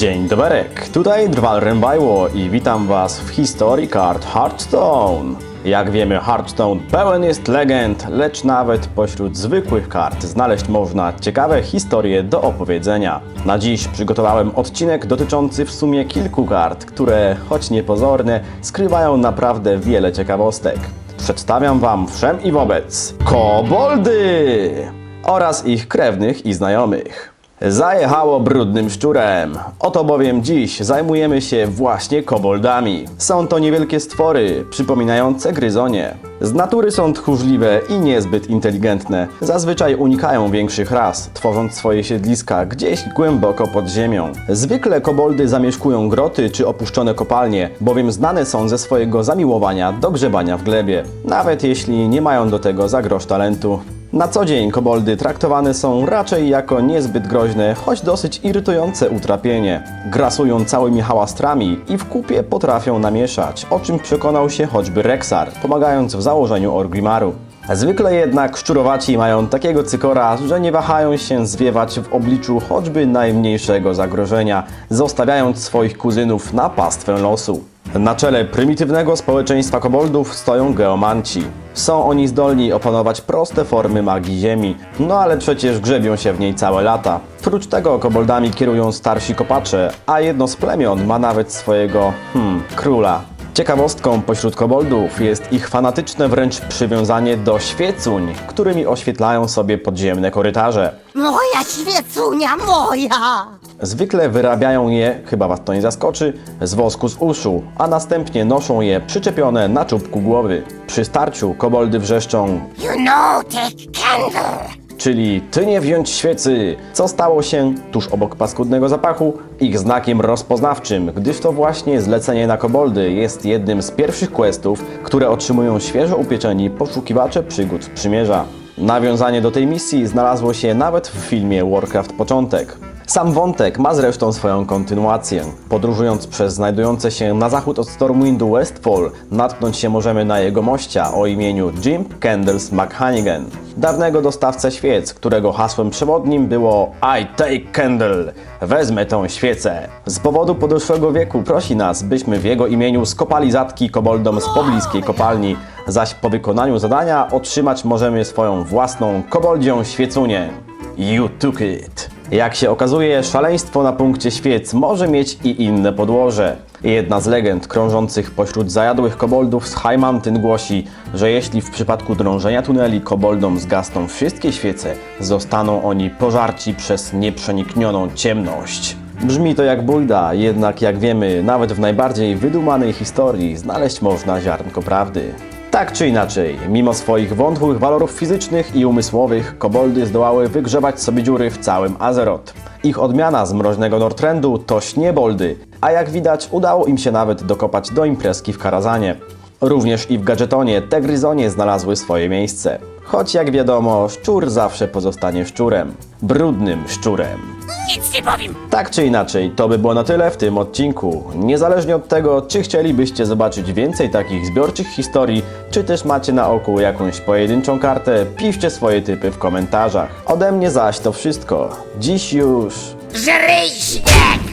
Dzień doberek, tutaj Drwal Rębajło i witam Was w historii kart Hearthstone. Jak wiemy, Hearthstone pełen jest legend, lecz nawet pośród zwykłych kart znaleźć można ciekawe historie do opowiedzenia. Na dziś przygotowałem odcinek dotyczący w sumie kilku kart, które, choć niepozorne, skrywają naprawdę wiele ciekawostek. Przedstawiam Wam wszem i wobec koboldy oraz ich krewnych i znajomych. Zajechało brudnym szczurem. Oto bowiem dziś zajmujemy się właśnie koboldami. Są to niewielkie stwory, przypominające gryzonie. Z natury są tchórzliwe i niezbyt inteligentne. Zazwyczaj unikają większych ras, tworząc swoje siedliska gdzieś głęboko pod ziemią. Zwykle koboldy zamieszkują groty czy opuszczone kopalnie, bowiem znane są ze swojego zamiłowania do grzebania w glebie, nawet jeśli nie mają do tego za grosz talentu. Na co dzień koboldy traktowane są raczej jako niezbyt groźne, choć dosyć irytujące utrapienie. Grasują całymi hałastrami i w kupie potrafią namieszać, o czym przekonał się choćby Rexar, pomagając w założeniu Orgrimaru. Zwykle jednak szczurowaci mają takiego cykora, że nie wahają się zwiewać w obliczu choćby najmniejszego zagrożenia, zostawiając swoich kuzynów na pastwę losu. Na czele prymitywnego społeczeństwa koboldów stoją geomanci. Są oni zdolni opanować proste formy magii ziemi, no ale przecież grzebią się w niej całe lata. Prócz tego koboldami kierują starsi kopacze, a jedno z plemion ma nawet swojego, hmm, króla. Ciekawostką pośród koboldów jest ich fanatyczne wręcz przywiązanie do świecuń, którymi oświetlają sobie podziemne korytarze. Moja świecunia, moja! Zwykle wyrabiają je, chyba was to nie zaskoczy, z wosku z uszu, a następnie noszą je przyczepione na czubku głowy. Przy starciu koboldy wrzeszczą, You know, take candle! czyli ty nie wziąć świecy, co stało się tuż obok paskudnego zapachu ich znakiem rozpoznawczym, gdyż to właśnie zlecenie na koboldy jest jednym z pierwszych questów, które otrzymują świeżo upieczeni poszukiwacze przygód przymierza. Nawiązanie do tej misji znalazło się nawet w filmie Warcraft Początek. Sam wątek ma zresztą swoją kontynuację. Podróżując przez znajdujące się na zachód od Stormwindu Westfall, natknąć się możemy na jego mościa o imieniu Jim Candles McHanigan, dawnego dostawcę świec, którego hasłem przewodnim było I take candle, wezmę tą świecę. Z powodu podeszłego wieku prosi nas, byśmy w jego imieniu skopali zatki koboldom z pobliskiej kopalni, zaś po wykonaniu zadania otrzymać możemy swoją własną koboldzią świecunię. You took it. Jak się okazuje, szaleństwo na punkcie świec może mieć i inne podłoże. Jedna z legend krążących pośród zajadłych koboldów z High Mountain głosi, że jeśli w przypadku drążenia tuneli koboldom zgasną wszystkie świece, zostaną oni pożarci przez nieprzeniknioną ciemność. Brzmi to jak bójda, jednak jak wiemy, nawet w najbardziej wydumanej historii znaleźć można ziarnko prawdy. Tak czy inaczej, mimo swoich wątłych walorów fizycznych i umysłowych, koboldy zdołały wygrzebać sobie dziury w całym Azeroth. Ich odmiana z mroźnego Nortrendu to śnieboldy, a jak widać udało im się nawet dokopać do imprezki w Karazanie. Również i w Gadżetonie te gryzonie znalazły swoje miejsce. Choć jak wiadomo, szczur zawsze pozostanie szczurem. Brudnym szczurem. Nic nie powiem! Tak czy inaczej, to by było na tyle w tym odcinku. Niezależnie od tego, czy chcielibyście zobaczyć więcej takich zbiorczych historii, czy też macie na oku jakąś pojedynczą kartę, piszcie swoje typy w komentarzach. Ode mnie zaś to wszystko. Dziś już Żryj śnieg!